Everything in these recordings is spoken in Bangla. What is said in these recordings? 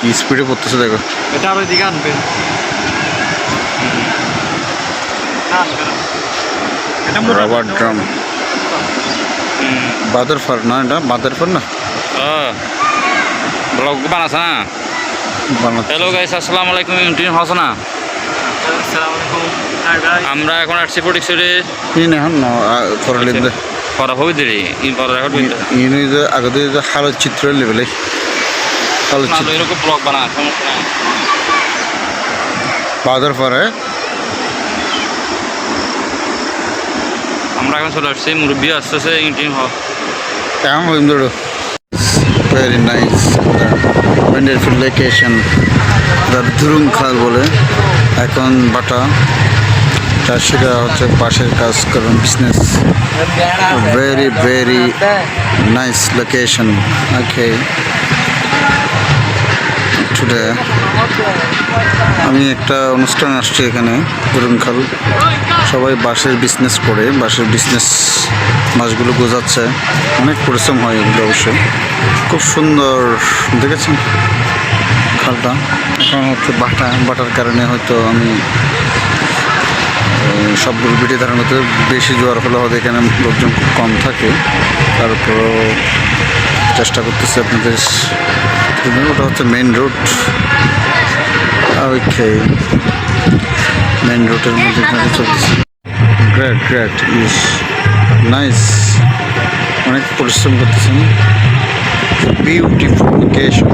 কি স্পিডে পড়তেছে দেখো। এটা আর ওইদিকে আনবে। না, না। রাবার ড্রাম বাদের ফার না এটা বাদের ফার না? ব্লগ বানাছে না? হ্যালো গাইস আসসালামু আলাইকুম হাসানা ভাই। আমরা এখন আসছি প্রডিক্সরে ইন এখন করলিম করা হবে দেরি ইন করা রেকর্ড করতে ইন যে আগে দিয়ে যে হালো চিত্র লেভেলে। না এরকম ব্লগ বানা সমস্যা নাই। বাদের ফারে আমরা এখন চলে আসছি মুরব্বী আসতেছে ইউটিউব কেমন হইম দৌড়ো very nice wonderful location Durung খাল বলে। এখন বাটা চাষিরা হচ্ছে পাশের কাজ করেন business very very nice location okay today আমি একটা অনুষ্ঠান আসছি এখানে পুরনখাল সবাই বাঁশের বিজনেস করে, বাঁশের বিজনেস মাছগুলো গোজাচ্ছে। অনেক পরিশ্রম হয় এগুলো অবশ্যই খুব সুন্দর, দেখেছেন খালটা? এখন হচ্ছে বাটা, বাটার কারণে হয়তো আমি সবগুলো ভিডিও ধারণ করতে বেশি জোয়ার হলে হয়তো এখানে লোকজন খুব কম থাকে। তারপরও চেষ্টা করতেছি আপনাদের ওটা হচ্ছে মেন রোড ওকে মেন রোডের মধ্যে এখানে চলতেছে গ্রেট গ্রেট ইস নাইস অনেক পরিশ্রম করতেছেন beautiful location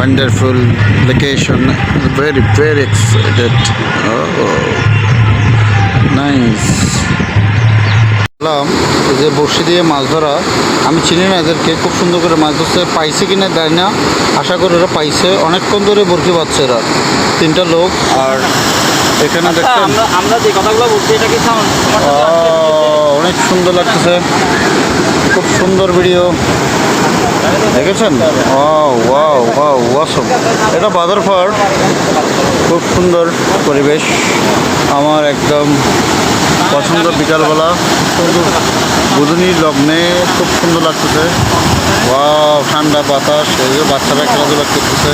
wonderful location very very excited oh nice বললাম যে বড়শি দিয়ে মাছ ধরা। আমি চিনি না এদেরকে খুব সুন্দর করে মাছ ধরছে। পাইছে কিনা দেয় না। আশা করি ওরা পাইছে। অনেকক্ষণ ধরে বরকি পাচ্ছে এরা। তিনটা লোক। আর এখানে আচ্ছা, দেখছেন? আমরা আমরা যে কথাগুলো বলছি এটা কি অনেক সুন্দর লাগতেছে। খুব সুন্দর ভিডিও দেখেছেন? ও ওয়াও ওয়াও ওয়াসম এটা বাদার ফার খুব সুন্দর পরিবেশ। আমার একদম পছন্দ বিকালবেলা। বুধনির লগ্নে খুব সুন্দর লাগতেছে। ওয়াও, ঠান্ডা বাতাস বাচ্চারা খেলাধুলা করতেছে।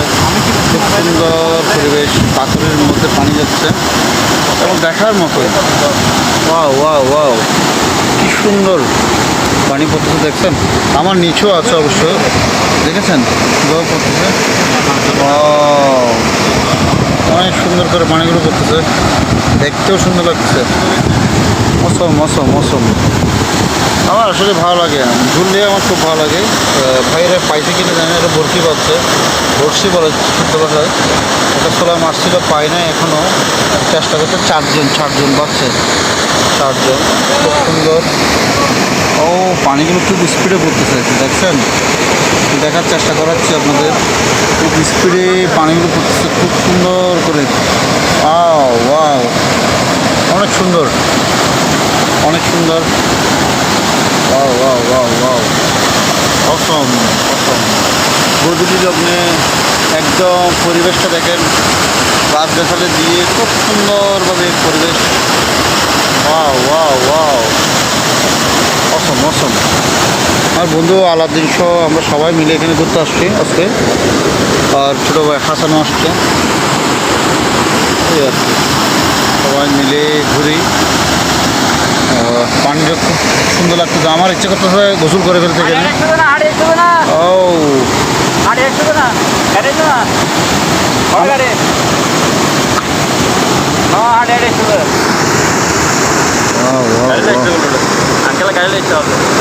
খুব সুন্দর পরিবেশ, পাথরের মধ্যে পানি যাচ্ছে। এবং দেখার মতো ওয়াও ওয়াও ওয়াও। কি সুন্দর পানি পড়তেছে, দেখছেন? আমার নিচেও আছে অবশ্য। দেখেছেন? পড়তেছে। Wow! অনেক সুন্দর করে পানিগুলো পড়তেছে। দেখতেও সুন্দর লাগতেছে মৌসুম মৌসুম মৌসুম। আমার আসলে ভালো লাগে। ঝুললে আমার খুব ভালো লাগে। ভাইরা পাইছে কিনা জানি এটা বরফি পাচ্ছে। বর্ষি বলে শুনতে ভাষায় একটা ছোলা মারছিল পাই না এখনও চেষ্টা করছে, চারজন চারজন পাচ্ছে। চারজন। খুব সুন্দর। ও, পানিগুলো খুব স্পিডে পড়তেছে, দেখছেন? দেখার চেষ্টা করাচ্ছি আপনাদের। খুব স্পিডে পানিগুলো পড়তেছে, খুব সুন্দর করে। ওয়াও অনেক সুন্দর। অনেক সুন্দর। ওয়াও অসম অসম বদলি লগ্নে একদম পরিবেশটা দেখেন। রাত দেখালে দিয়ে খুব সুন্দরভাবে পরিবেশ। Wow wow wow awesome awesome আমার বন্ধু আলাদিন সহ আমরা সবাই মিলে এখানে ঘুরতে আসছি আজকে। আর ছোটো ভাই হাসানও আসছে। এই আর সবাই মিলে ঘুরি। পানিটা খুব সুন্দর লাগতেছে। আমার ইচ্ছে করতেছে গোসল করে ফেলতে এখানে ও। wow, Öyle çaldı.